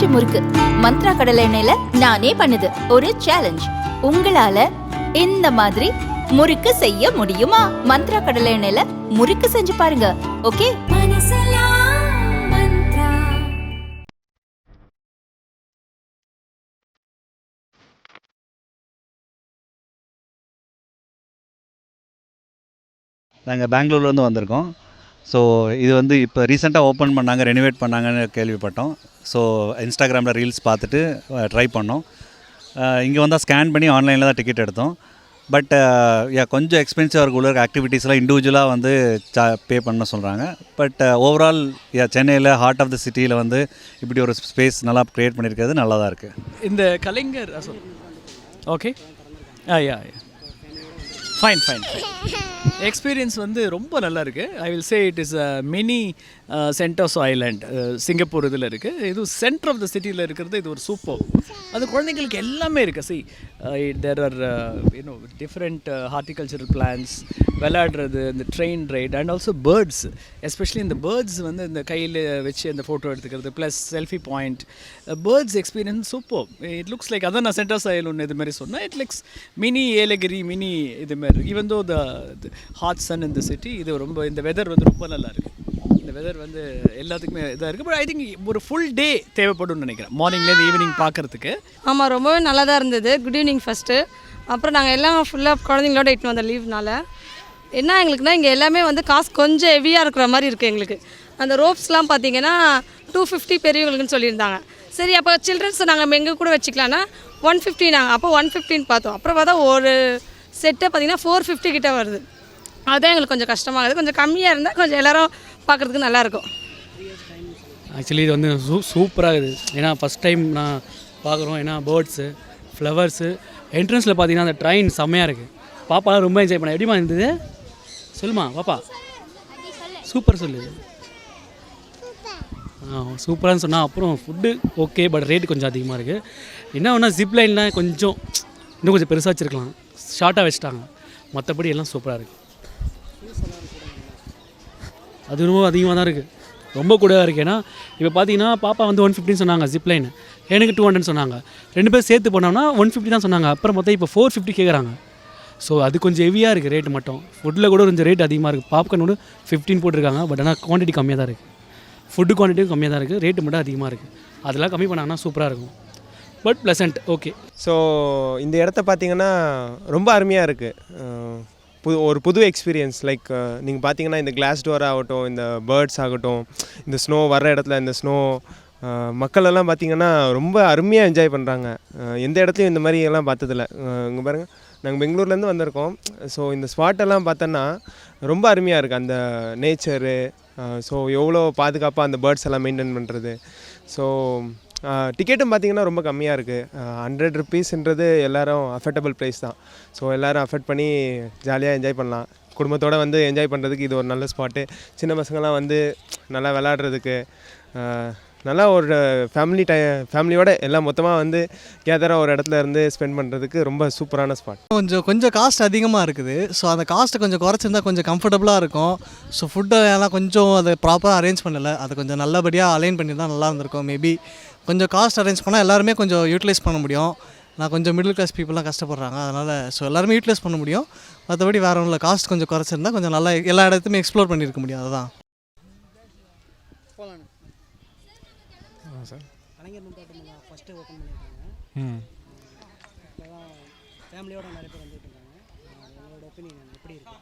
பஞ்சு முறுக்கு. மந்த்ரா கடலை எண்ணெயில நானே பண்ணுது. ஒரு சேலஞ்ச் உங்களால இந்த மாதிரி முறுக்கு செய்ய முடியுமா? மந்த்ரா கடலை எண்ணெயில முறுக்கு செஞ்சு பாருங்க. ஓகே? நாங்கள் பெங்களூர்லேருந்து வந்திருக்கோம். ஸோ இது வந்து இப்போ ரீசெண்டாக ஓப்பன் பண்ணாங்க ரெனிவேட் பண்ணாங்கன்னு கேள்விப்பட்டோம். ஸோ இன்ஸ்டாகிராமில் ரீல்ஸ் பார்த்துட்டு ட்ரை பண்ணோம். இங்கே வந்தால் ஸ்கேன் பண்ணி ஆன்லைனில் தான் டிக்கெட் எடுத்தோம். பட் யா கொஞ்சம் எக்ஸ்பென்சிவாக இருக்க உள்ள ஆக்டிவிட்டீஸ்லாம் இண்டிவிஜுவலாக வந்து சா பே பண்ண சொல்கிறாங்க பட் ஓவரால் யா சென்னையில் ஹார்ட் ஆஃப் த சிட்டியில் வந்து இப்படி ஒரு ஸ்பேஸ் நல்லா க்ரியேட் பண்ணியிருக்கிறது நல்லா தான் இருக்குது இந்த கலைஞர் okay ah yeah fine fine experience வந்து ரொம்ப நல்லா இருக்குது I will say it is a mini centres island Singapore இதில் இருக்குது இது சென்டர் ஆஃப் த சிட்டியில் இருக்கிறது இது ஒரு சூப்பர் அது குழந்தைங்களுக்கு எல்லாமே இருக்குது see there are you know different horticultural plants விளையாடுறது இந்த train ride and also birds especially இந்த பேர்ட்ஸ் வந்து இந்த கையில் வச்சு அந்த ஃபோட்டோ எடுத்துக்கிறது plus selfie point birds experience super it looks like அதான் நான் சென்டர் சாயல் ஒன்று இதுமாரி சொன்னேன். It looks mini Yelagiri mini இதுமாரி even though the hot sun இந்த சிட்டி இது ரொம்ப இந்த வெதர் வந்து ரொம்ப நல்லா இருக்குது இந்த வெதர் வந்து எல்லாத்துக்குமே இதாக இருக்குது பட் ஐ திங்க் ஒரு ஃபுல் டே தேவைப்படும்னு நினைக்கிறேன். மார்னிங்லேருந்து ஈவினிங் பார்க்குறதுக்கு. ஆமாம் ரொம்பவே நல்லா தான் இருந்தது. குட் ஈவினிங் ஃபஸ்ட்டு அப்புறம் நாங்கள் எல்லாம் ஃபுல்லாக குழந்தைங்களோட இட்டுன்னு வந்த லீவ்னால என்ன எங்களுக்குன்னா இங்கே எல்லாமே வந்து காசு கொஞ்சம் ஹெவியாக இருக்கிற மாதிரி இருக்குது எங்களுக்கு. அந்த ரோப்ஸ்லாம் பார்த்தீங்கன்னா டூ ஃபிஃப்டி பெரியவங்களுக்குன்னு சொல்லியிருந்தாங்க. சரி அப்போ சில்ட்ரன்ஸ் நாங்கள் எங்கள் கூட வச்சுக்கலான்னா ஒன் ஃபிஃப்டி நாங்கள் அப்போ ஒன் ஃபிஃப்டின்னு பார்த்தோம். அப்புறம் பார்த்தா ஒரு செட்டை பார்த்தீங்கன்னா ஃபோர் ஃபிஃப்டி கிட்ட வருது. அதுதான் எங்களுக்கு கொஞ்சம் கஷ்டமாகுது கொஞ்சம் கம்மியாக இருந்தால் கொஞ்சம் எல்லோரும் பார்க்குறதுக்கு நல்லாயிருக்கும். ஆக்சுவலி இது வந்து சூ சூப்பராக இருக்குது. ஏன்னா ஃபஸ்ட் டைம் நான் பார்க்குறோம். ஏன்னா பேர்ட்ஸு ஃப்ளவர்ஸு என்ட்ரன்ஸில் பார்த்தீங்கன்னா அந்த ட்ரெயின் செம்மையாக இருக்குது பாப்பாலாம் ரொம்ப என்ஜாய் பண்ண எப்படிமா இருந்தது? சொல்லுமா பாப்பா. சூப்பர் சொல்லு. ஆ சூப்பரானு சொன்னால் அப்புறம் ஃபுட்டு ஓகே பட் ரேட்டு கொஞ்சம் அதிகமாக இருக்குது என்ன ஒன்றா ஜிப் லைன்லாம் கொஞ்சம் இன்னும் கொஞ்சம் பெருசாக வச்சுருக்கலாம். ஷார்ட்டாக வச்சுட்டாங்க. மற்றபடி எல்லாம் சூப்பராக இருக்குது அது ரொம்ப அதிகமாக தான் இருக்குது ரொம்ப கூட இருக்குது ஏன்னா இப்போ பார்த்தீங்கன்னா பாப்பா வந்து ஒன் ஃபிஃப்டின்னு சொன்னாங்க ஜிப் லைன் எனக்கு டூ ஹண்ட்ரட்னு சொன்னாங்க. ரெண்டு பேர் சேர்த்து போனோம்னா ஒன் ஃபிஃப்டி தான் சொன்னாங்க. அப்புறம் மொத்தம் இப்போ ஃபோர் ஃபிஃப்டி கேட்குறாங்க ஸோ அது கொஞ்சம் ஹெவியாக இருக்குது ரேட்டு மட்டும். ஃபுட்டில் கூட கொஞ்சம் ரேட் அதிகமாக இருக்குது பாப்கார்ன் கூட ஃபிஃப்டின் போட்டிருக்காங்க பட் ஆனால் குவான்டிட்டி கம்மியாக தான் இருக்குது ஃபுட்டு குவான்டிட்டியும் கம்மியாக தான் இருக்குது ரேட்டு மட்டும் அதிகமாக இருக்குது அதெல்லாம் கம்மி பண்ணாங்கன்னா சூப்பராக இருக்கும். பட் ப்ளசண்ட் ஓகே ஸோ இந்த இடத்த பார்த்திங்கன்னா ரொம்ப அருமையாக இருக்குது புது ஒரு புது எக்ஸ்பீரியன்ஸ் லைக் uh, நீங்கள் பார்த்தீங்கன்னா இந்த கிளாஸ் டோர் ஆகட்டும் இந்த பேர்ட்ஸ் ஆகட்டும் இந்த ஸ்னோ வர்ற இடத்துல இந்த ஸ்னோ uh, மக்களெல்லாம் பார்த்தீங்கன்னா ரொம்ப அருமையாக என்ஜாய் பண்ணுறாங்க uh, எந்த இடத்துலையும் இந்த மாதிரி எல்லாம் பார்த்ததில்ல. இங்கே பாருங்கள் நாங்கள் பெங்களூர்லேருந்து வந்திருக்கோம். ஸோ இந்த ஸ்பாட்டெல்லாம் பார்த்தோன்னா ரொம்ப அருமையாக இருக்குது அந்த நேச்சரு ஸோ எவ்வளோ பாதுகாப்பாக அந்த பேர்ட்ஸ் எல்லாம் மெயின்டைன் பண்ணுறது ஸோ டிக்கெட்டும் பார்த்தீங்கன்னா ரொம்ப கம்மியாக இருக்குது ஹண்ட்ரட் ருபீஸ்ன்றது எல்லாரும் அஃபர்டபுள் ப்ரைஸ் தான். ஸோ எல்லோரும் அஃபர்ட் பண்ணி ஜாலியாக என்ஜாய் பண்ணலாம். குடும்பத்தோடு வந்து என்ஜாய் பண்ணுறதுக்கு இது ஒரு நல்ல ஸ்பாட்டு சின்ன பசங்கள்லாம் வந்து நல்லா விளாட்றதுக்கு நல்லா ஒரு ஃபேமிலி டை ஃபேமிலியோட எல்லாம் மொத்தமாக வந்து கேதராக ஒரு இடத்துல இருந்து ஸ்பெண்ட் பண்ணுறதுக்கு ரொம்ப சூப்பரான ஸ்பாட் கொஞ்சம் கொஞ்சம் காஸ்ட் அதிகமாக இருக்குது. ஸோ அந்த காஸ்ட்டை கொஞ்சம் குறைச்சிருந்தா கொஞ்சம் கம்ஃபர்டபுளாக இருக்கும். ஸோ ஃபுட்டை எல்லாம் கொஞ்சம் அதை ப்ராப்பராக அரேஞ்ச் பண்ணலை. அதை கொஞ்சம் நல்லபடியாக அலைன் பண்ணி தான் நல்லா இருந்திருக்கும். மேபி கொஞ்சம் காஸ்ட் அரேஞ்ச் பண்ணால் எல்லாருமே கொஞ்சம் யூட்டிலைஸ் பண்ண முடியும். நான் கொஞ்சம் மிடில் கிளாஸ் பீப்புளெலாம் கஷ்டப்படுறாங்க. அதனால் ஸோ எல்லாருமே யூட்டிலைஸ் பண்ண முடியும். மற்றபடி வேறு ஒன்றும் காஸ்ட் கொஞ்சம் குறைச்சிருந்தா கொஞ்சம் நல்லா எல்லா இடத்துமே எக்ஸ்ப்ளோர் பண்ணியிருக்க முடியும். அதுதான். எப்படி இருக்கு?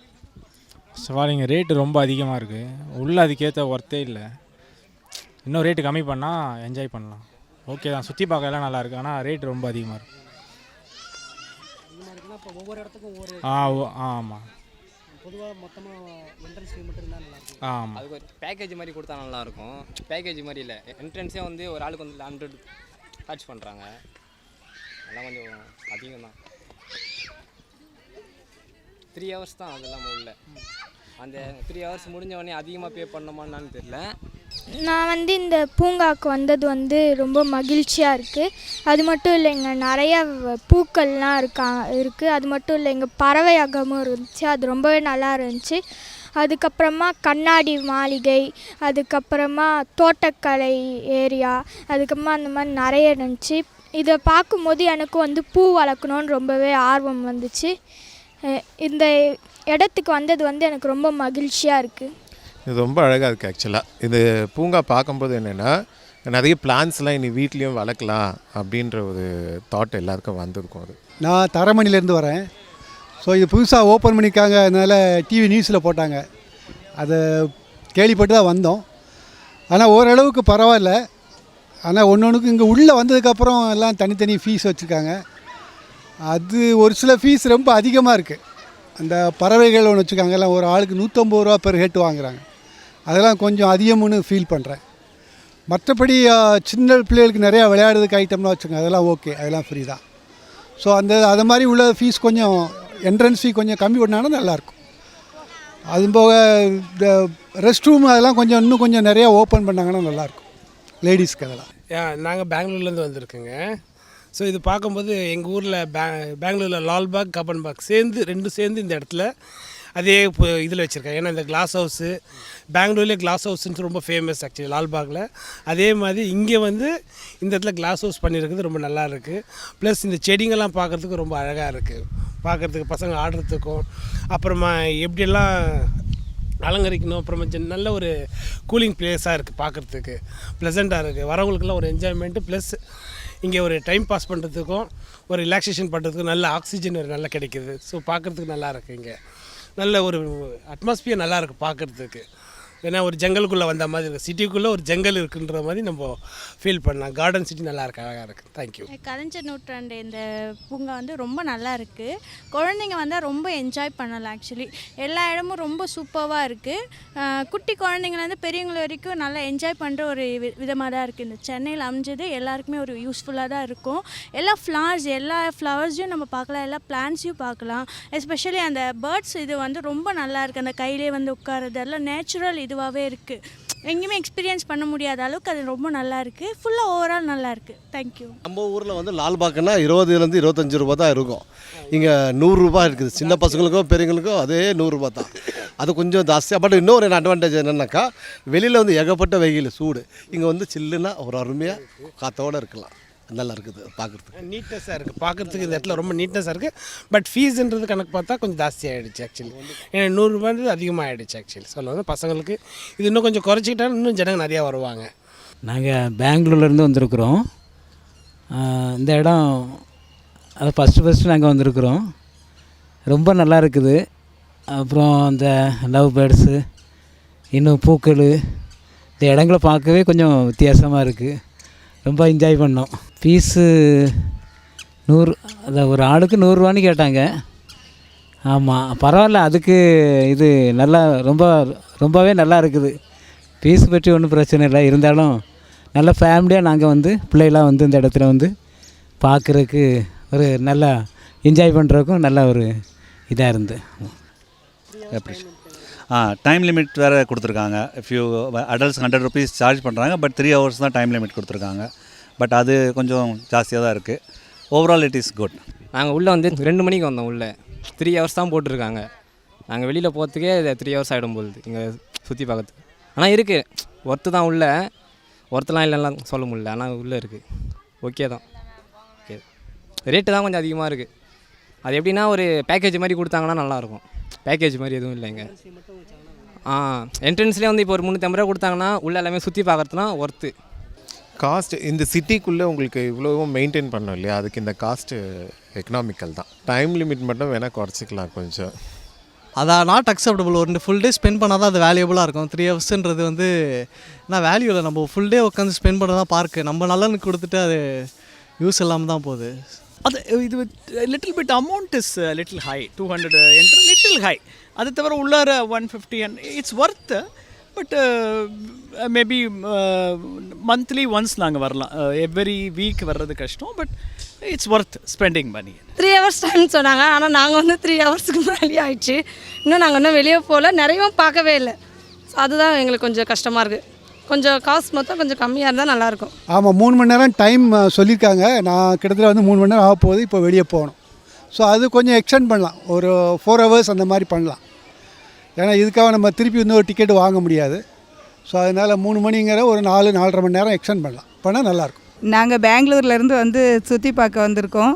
சவாரிங்க ரேட்டு ரொம்ப அதிகமாக இருக்குது உள்ளே அதுக்கேற்ற ஒர்த்தே இல்லை. இன்னும் ரேட்டு கம்மி பண்ணால் என்ஜாய் பண்ணலாம். ஓகே தான். சுற்றி பார்க்க எல்லாம் நல்லா ஆனால் ரேட் ரொம்ப அதிகமாக இருக்கும் ஒவ்வொரு இடத்துக்கும் ஒவ்வொரு ஆ ஓ ஆமாம் பொதுவாக மொத்தமாக என்ட்ரன்ஸ் ஃபீ மட்டும் இருந்தால் நல்லாயிருக்கும் ஆமாம் அதுக்கு ஒரு பேக்கேஜ் மாதிரி கொடுத்தா நல்லாயிருக்கும் பேக்கேஜ் மாதிரி இல்லை. என்ட்ரன்ஸே வந்து ஒரு ஆளுக்கு வந்து ஹண்ட்ரட் சார்ஜ் பண்ணுறாங்க அதெல்லாம் கொஞ்சம் அதிகம் தான் த்ரீ ஹவர்ஸ் தான் அதெல்லாம் உள்ள. அந்த த்ரீ ஹவர்ஸ் முடிஞ்ச உடனே அதிகமாக பே பண்ணணுமான்னு தெரியல. நான் வந்து இந்த பூங்காவுக்கு வந்தது வந்து ரொம்ப மகிழ்ச்சியாக இருக்குது அது மட்டும் இல்லைங்க நிறைய பூக்கள்லாம் இருக்கா இருக்குது அது மட்டும் இல்லை இங்கே பறவை அகமும் இருந்துச்சு. அது ரொம்பவே நல்லா இருந்துச்சு. அதுக்கப்புறமா கண்ணாடி மாளிகை அதுக்கப்புறமா தோட்டக்கலை ஏரியா அதுக்கப்புறமா அந்த மாதிரி நிறைய இருந்துச்சு. இதை பார்க்கும்போது எனக்கு வந்து பூ வளர்க்கணுன்னு ரொம்பவே ஆர்வம் வந்துச்சு. இந்த இடத்துக்கு வந்தது வந்து எனக்கு ரொம்ப மகிழ்ச்சியாக இருக்குது இது ரொம்ப அழகாக இருக்குது ஆக்சுவலாக இது பூங்கா பார்க்கும்போது என்னென்னா நிறைய பிளான்ஸ்லாம் இனி வீட்லேயும் வளர்க்கலாம் அப்படின்ற ஒரு தாட் எல்லாருக்கும் வந்திருக்கும் அது. நான் தரமணிலேருந்து வரேன். ஸோ இது புதுசாக ஓப்பன் பண்ணியிருக்காங்க அதனால் டிவி நியூஸில் போட்டாங்க. அதை கேள்விப்பட்டு தான் வந்தோம். ஆனால் ஓரளவுக்கு பரவாயில்ல. ஆனால் ஒன்று ஒன்றுக்கு இங்கே உள்ளே வந்ததுக்கப்புறம் எல்லாம் தனித்தனி ஃபீஸ் வச்சுருக்காங்க. அது ஒரு சில ஃபீஸ் ரொம்ப அதிகமாக இருக்குது அந்த பறவைகள் ஒன்று வச்சுருக்காங்க. எல்லாம் ஒரு ஆளுக்கு நூற்றம்பது ரூபா பெர் ஹெட் வாங்குறாங்க. அதெல்லாம் கொஞ்சம் அதிகம்னு ஃபீல் பண்ணுறேன் மற்றபடி சின்ன பிள்ளைகளுக்கு நிறையா விளையாடுறதுக்கு ஐட்டம்லாம் வச்சுங்க அதெல்லாம் ஓகே அதெல்லாம் ஃப்ரீ தான். ஸோ அந்த அது மாதிரி உள்ள ஃபீஸ் கொஞ்சம் என்ட்ரன்ஸ் ஃபீ கொஞ்சம் கம்மி பண்ணாலும் நல்லாயிருக்கும். அது போக இந்த ரெஸ்ட் ரூம் அதெல்லாம் கொஞ்சம் இன்னும் கொஞ்சம் நிறையா ஓப்பன் பண்ணாங்கன்னா நல்லாயிருக்கும். லேடிஸ்க்கு அதெல்லாம். நாங்கள் பெங்களூர்லேருந்து வந்திருக்கோங்க. ஸோ இது பார்க்கும்போது எங்கள் ஊரில் பே பெங்களூரில் லால்பாக் கபன்பாக் சேர்ந்து ரெண்டும் சேர்ந்து இந்த இடத்துல அதே இதில் வச்சுருக்காங்க. ஏன்னா இந்த கிளாஸ் ஹவுஸு பெங்களூர்லேயே கிளாஸ் ஹவுஸ்ன்னு ரொம்ப ஃபேமஸ் ஆக்சுவலி லால்பாகில். அதே மாதிரி இங்கே வந்து இந்த இடத்துல கிளாஸ் ஹவுஸ் பண்ணியிருக்குது ரொம்ப நல்லா இருக்குது ப்ளஸ் இந்த செடிங்கெல்லாம் பார்க்குறதுக்கு ரொம்ப அழகாக இருக்குது பார்க்குறதுக்கு பசங்க ஆடுறதுக்கும் அப்புறமா எப்படியெல்லாம் அலங்கரிக்கணும் அப்புறமா நல்ல ஒரு கூலிங் பிளேஸாக இருக்குது பார்க்குறதுக்கு. ப்ளசண்ட்டாக இருக்குது வரவங்களுக்குலாம் ஒரு என்ஜாய்மெண்ட்டு ப்ளஸ் இங்கே ஒரு டைம் பாஸ் பண்ணுறதுக்கும் ஒரு ரிலாக்ஸேஷன் பண்ணுறதுக்கும் நல்ல ஆக்சிஜன் ஒரு நல்லா கிடைக்குது. ஸோ பார்க்குறதுக்கு நல்லா இருக்குது இங்கே. நல்ல ஒரு அட்மாஸ்பியர் நல்லா இருக்குது பார்க்குறதுக்கு ஏன்னா ஒரு ஜங்கலுக்குள்ளே வந்த மாதிரி இருக்குது சிட்டிக்குள்ளே ஒரு ஜங்கல் இருக்குன்ற மாதிரி நம்ம ஃபீல் பண்ணலாம். கார்டன் சிட்டி நல்லா இருக்கு அழகாக இருக்குது தேங்க்யூ கலைஞர் நூற்றாண்டு இந்த பூங்கா வந்து ரொம்ப நல்லா இருக்குது குழந்தைங்க வந்தால் ரொம்ப என்ஜாய் பண்ணலாம் ஆக்சுவலி எல்லா இடமும் ரொம்ப சூப்பராக இருக்குது குட்டி குழந்தைங்கலேருந்து பெரியவங்க வரைக்கும் நல்லா என்ஜாய் பண்ணுற ஒரு வி விதமாக தான் இருக்குது இந்த சென்னையில் அமைஞ்சது எல்லாருக்குமே ஒரு யூஸ்ஃபுல்லாக தான் இருக்கும். எல்லா ஃப்ளவர்ஸ் எல்லா ஃப்ளவர்ஸையும் நம்ம பார்க்கலாம். எல்லா பிளான்ஸையும் பார்க்கலாம். எஸ்பெஷலி அந்த பேர்ட்ஸ் இது வந்து ரொம்ப நல்லா இருக்குது அந்த கையிலே வந்து உட்காருது எல்லாம் நேச்சுரல் இதுவாகவே இருக்குது எங்கேயுமே எக்ஸ்பீரியன்ஸ் பண்ண முடியாத அளவுக்கு அது ரொம்ப நல்லா இருக்குது ஃபுல்லாக ஓவரால் நல்லா இருக்குது தேங்க்யூ நம்ம ஊரில் வந்து லால்பாக்குன்னா இருபதுலேருந்து இருபத்தஞ்சி ரூபா தான் இருக்கும். இங்கே நூறுரூபா இருக்குது. சின்ன பசங்களுக்கும் பெரியவங்களுக்கும் அதே நூறுரூபா தான். அது கொஞ்சம் ஜாஸ்தியாக பட் இன்னொரு அட்வான்டேஜ் என்னென்னாக்கா வெளியில் வந்து ஏகப்பட்ட வெயில் சூடு. இங்கே வந்து சில்லுன்னா ஒரு அருமையாக காற்றோடு இருக்கலாம். நல்லா இருக்குது பார்க்குறதுக்கு. நீட்னஸாக இருக்குது பார்க்குறதுக்கு இந்த இடத்துல ரொம்ப நீட்னஸாக இருக்குது பட் ஃபீஸுன்றது கணக்கு பார்த்தா கொஞ்சம் ஜாஸ்தி ஆகிடுச்சு ஆக்சுவலி ஏன்னா நூறுரூபான்றது அதிகமாக ஆகிடுச்சு ஆக்சுவலி சொல்லுவாங்க பசங்களுக்கு இது இன்னும் கொஞ்சம் குறைச்சிக்கிட்டா இன்னும் ஜனங்க நிறையா வருவாங்க. நாங்கள் பெங்களூர்லேருந்து வந்திருக்கிறோம். இந்த இடம் அது ஃபஸ்ட்டு ஃபஸ்ட்டு நாங்கள் வந்திருக்கிறோம். ரொம்ப நல்லா இருக்குது. அப்புறம் அந்த லவ் பேர்ட்ஸு இன்னும் பூக்கள் இந்த இடங்களை பார்க்கவே கொஞ்சம் வித்தியாசமாக இருக்குது ரொம்ப என்ஜாய் பண்ணோம். ஃபீஸு நூறு அதான் ஒரு ஆளுக்கு நூறுரூவான்னு கேட்டாங்க. ஆமாம் பரவாயில்ல அதுக்கு இது நல்லா ரொம்ப ரொம்பவே நல்லா இருக்குது. ஃபீஸ் பற்றி ஒன்றும் பிரச்சனை இல்லை இருந்தாலும் நல்ல ஃபேமிலியாக நாங்கள் வந்து பிள்ளைகளாம் வந்து இந்த இடத்துல வந்து பார்க்குறக்கு ஒரு நல்லா என்ஜாய் பண்ணுறதுக்கும் நல்ல ஒரு இதாக இருந்து. ஆ டைம் லிமிட் வேறு கொடுத்துருக்காங்க. If you adults hundred rupees charge பண்ணுறாங்க பட் த்ரீ ஹவர்ஸ் தான் டைம் லிமிட் கொடுத்துருக்காங்க. பட் அது கொஞ்சம் ஜாஸ்தியாக தான் இருக்குது ஓவரால் இட் இஸ் குட் நாங்கள் உள்ளே வந்து ரெண்டு மணிக்கு வந்தோம் உள்ளே. த்ரீ ஹவர்ஸ் தான் போட்டிருக்காங்க. நாங்கள் வெளியில் போகிறதுக்கே த்ரீ ஹவர்ஸ் ஆகிடும் போகுது இங்கே சுற்றி பார்க்கறதுக்கு. ஆனால் இருக்குது ஒர்த்து தான் உள்ள. ஒர்த்துலாம் இல்லைலாம் சொல்ல முடியல. ஆனால் உள்ளே இருக்குது ஓகே தான். ஓகே ரேட்டு தான் கொஞ்சம் அதிகமாக இருக்குது அது எப்படின்னா ஒரு பேக்கேஜ் மாதிரி கொடுத்தாங்கன்னா நல்லாயிருக்கும். பேக்கேஜ் மாதிரி எதுவும் இல்லைங்க ஆ என்ட்ரன்ஸ்லேயே வந்து இப்போ ஒரு முந்நூற்றம்பது ரூபா கொடுத்தாங்கன்னா உள்ளே எல்லாமே சுற்றி பார்க்குறதுனா ஒர்த்து காஸ்ட் இந்த சிட்டிக்குள்ளே உங்களுக்கு இவ்வளவும் மெயின்டைன் பண்ணோம் இல்லையா? அதுக்கு இந்த காஸ்ட்டு எக்கனாமிக்கல் தான். டைம் லிமிட் மட்டும் வேணால் குறைச்சிக்கலாம் கொஞ்சம். அதான் நாட் அக்செப்டபுள் ஒரு ஃபுல் டே ஸ்பெண்ட் பண்ணால் தான் அது வேல்யூபுளாக இருக்கும். த்ரீ ஹவர்ஸ்ன்றது வந்து நான் வேல்யூ இல்லை. நம்ம ஃபுல் டே உட்காந்து ஸ்பெண்ட் பண்ண தான் பார்க்கு நம்ம நலனுக்கு கொடுத்துட்டு அது யூஸ் இல்லாமல் தான் போகுது. அது இது little bit amount is little high two hundred என்று லிட்டில் ஹை அது தவிர உள்ளார one fifty and it's worth but maybe monthly once நாங்கள் வரலாம். எவ்ரி வீக் வர்றது கஷ்டம் but it's worth spending money three hours time சொன்னாங்க. ஆனால் நாங்கள் வந்து த்ரீ ஹவர்ஸ்க்கு முன்னாடி ஆயிடுச்சு. இன்னும் நாங்கள் இன்னும் வெளியே போகல. நிறையவும் பார்க்கவே இல்லை. ஸோ அதுதான் எங்களுக்கு கொஞ்சம் கஷ்டமாக இருக்குது கொஞ்சம் காசு மொத்தம் கொஞ்சம் கம்மியாக இருந்தால் நல்லாயிருக்கும் ஆமாம் மூணு மணி நேரம் டைம் சொல்லியிருக்காங்க. நான் கிட்டத்தட்ட வந்து மூணு மணி நேரம் ஆக போகுது இப்போ வெளியே போகணும். ஸோ அது கொஞ்சம் எக்ஸ்டெண்ட் பண்ணலாம். ஒரு ஃபோர் ஹவர்ஸ் அந்த மாதிரி பண்ணலாம். ஏன்னா இதுக்காக நம்ம திருப்பி இன்னொரு டிக்கெட் வாங்க முடியாது. ஸோ அதனால் மூணு மணிங்கிற ஒரு நாலு நாலரை மணி நேரம் எக்ஸ்டெண்ட் பண்ணலாம். பண்ணால் நல்லாயிருக்கும். நாங்கள் பெங்களூர்லேருந்து வந்து சுற்றி பார்க்க வந்திருக்கோம்.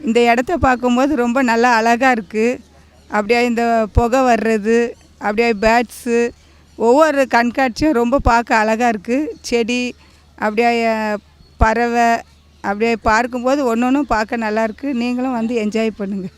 இந்த இடத்த பார்க்கும்போது ரொம்ப நல்லா அழகாக இருக்குது அப்படியே இந்த புகை வர்றது அப்படியே பேர்ட்ஸு ஒவ்வொரு கண்காட்சியும் ரொம்ப பார்க்க அழகாக இருக்குது செடி அப்படியே பறவை அப்படியே பார்க்கும்போது ஒன்று ஒன்றும் பார்க்க நல்லாயிருக்கு நீங்களும் வந்து என்ஜாய் பண்ணுங்கள்